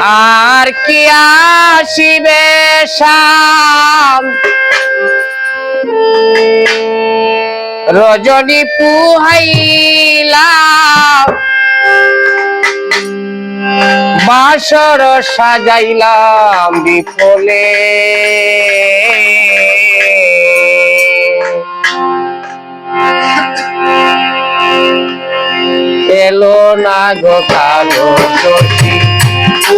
আর কি আসিবে শাম? রজনী পুহাইলা। বাসর সাজাইলাম বিফলে। এলো না গো কালো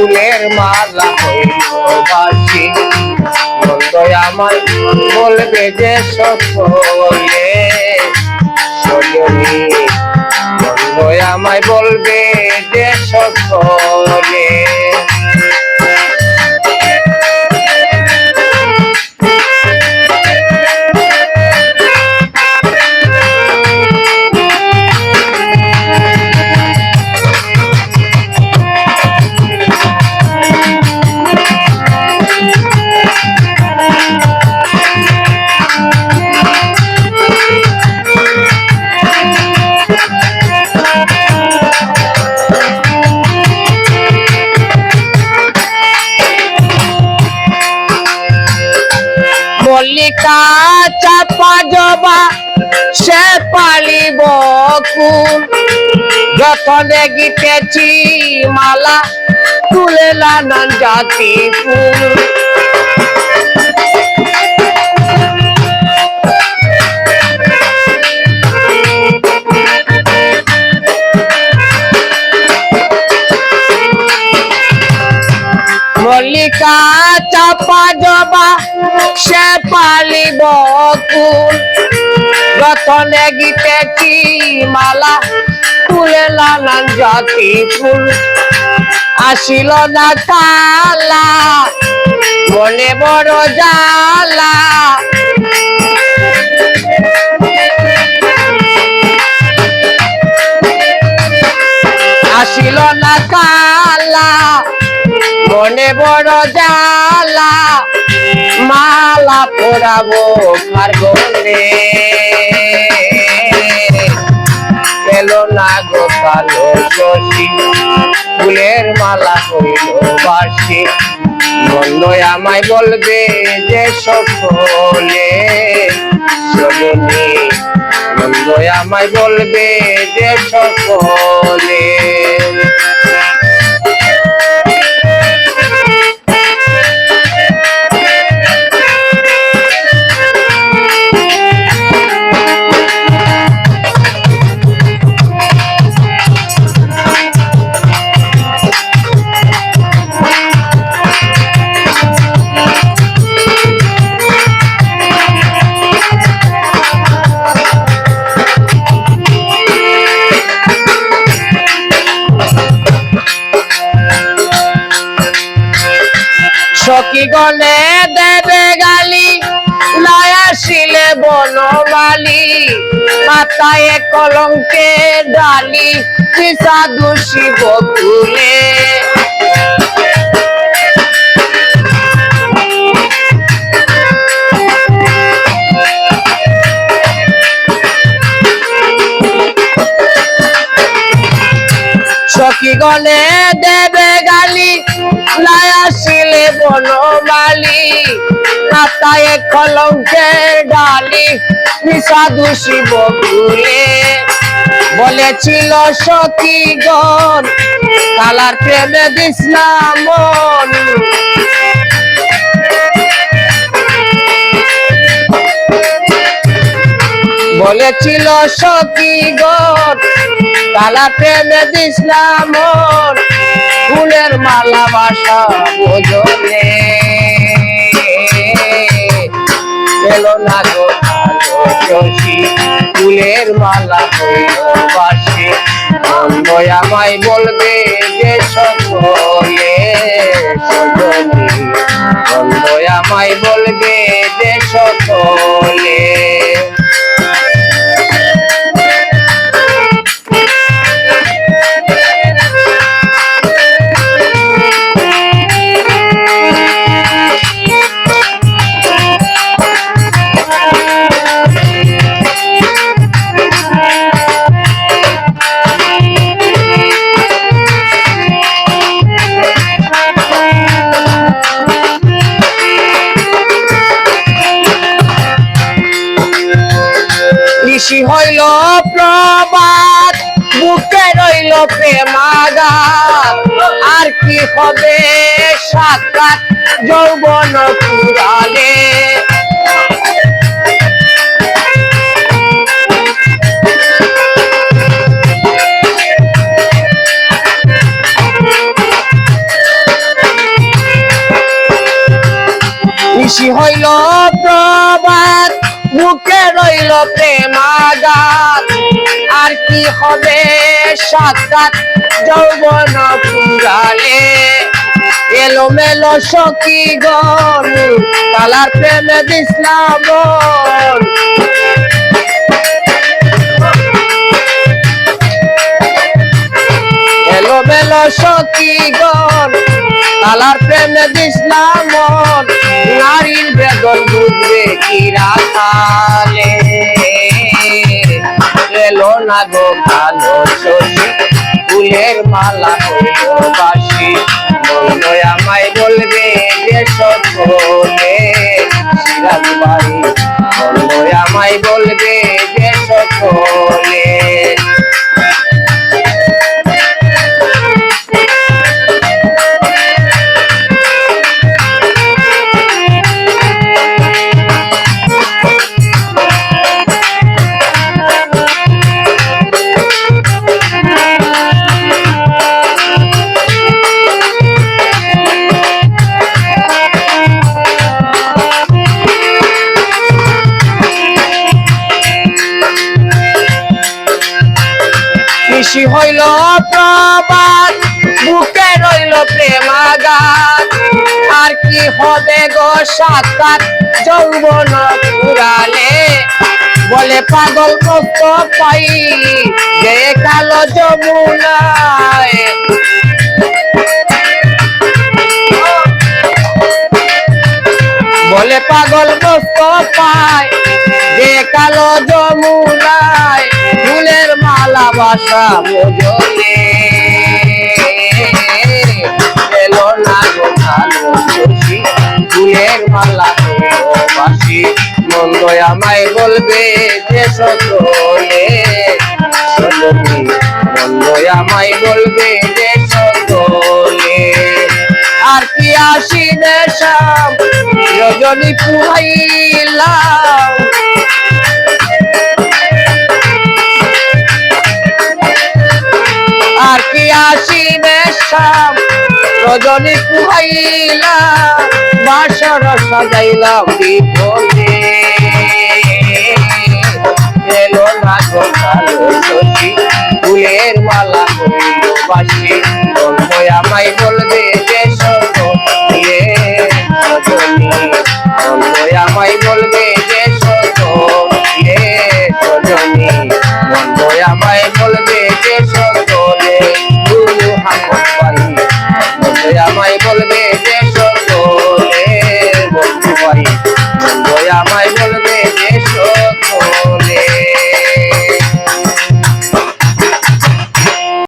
ফুলের মালা হইবাসি নন্দয় আমার বলবে যে সকলে বন্ধয় আমায় বলবে যে সকলে। কুল যতনে গিতেছি মালা তুলে নানান জাতি ফুল। মল্লিকা চাপা জবা সে পালিব কুল। রতনে গীতে কি মালা? তুলে নানান জাতি ফুল। আসিল না কালা মনে বড় জালা আসিল না কালা মনে বড় জালা মালা পরাবো কারগলে পেল না গো কালো শশী, ফুলের মালা হইল বাসি বন্ধ আমায় বলবে যে সকলে সজনী বন্ধ আমায় বলবে যে সকলে সখী গলে দেবে গালি আসিলে বনমালি মাথায় কলঙ্কে ডালি পিসা দোষী বকুলে সখী গলে দেবে বনমালি মাথায় কলঙ্কের ডালি নিষাদু শিব ফুলে। বলেছিল সখীগণ কালার প্রেমে দিসলাম মন। বলেছিল সখীগণ কালা প্রেমে দিসলাম মন। ফুলের মালা বাসা বোঝলে এলো না গো শশী ফুলের মালা হইল বাসে বন্ধ আমায় বলবে যে সকলে সজনী বন্ধ আমায় বলবে যে সকলে প্রেমাগার আর কি হবে সাক্ষাৎ যৌবন পুরালে নিশি হইল প্রবাদ বুকে রইল প্রেমাগাত কি হবে? সাক্ষাৎ যৌবন পুরালে। এলো মেলো সখী গণ তালার প্রেমে দিসলাম এলো মেলো সখী গণ তালার প্রেমে দিসলাম নারীর বেদন বুঝবে কি রাখালে এলো না গো ভালো শশী ফুলের মালা বাসি মন আমায় বলবে যে সকলে কৃষি হইল প্রবাদ, বুকে রইল প্রেমাগাত আর কি হবে গো সাক্ষাৎ যৌবন পুরালে বলে পাগল কত পাই, যে কালো যমুনায়। বলে পাগল বস্ত পায় মালা বাসা বোঝলে এলো না গো ভালো খুশি ফুলের মালা বাসি মন্দ আমায় বলবে যে সকলে মন্দ আমায় বলবে যে সকলে আর কি আসিবে সব? রজনী পুহাইলাম রজনী পুহাইলাম বাসর সাজাইলাম বিপদে এলো না ফুলের মালা বাসি গল্প বলবে যে আমায় বলবে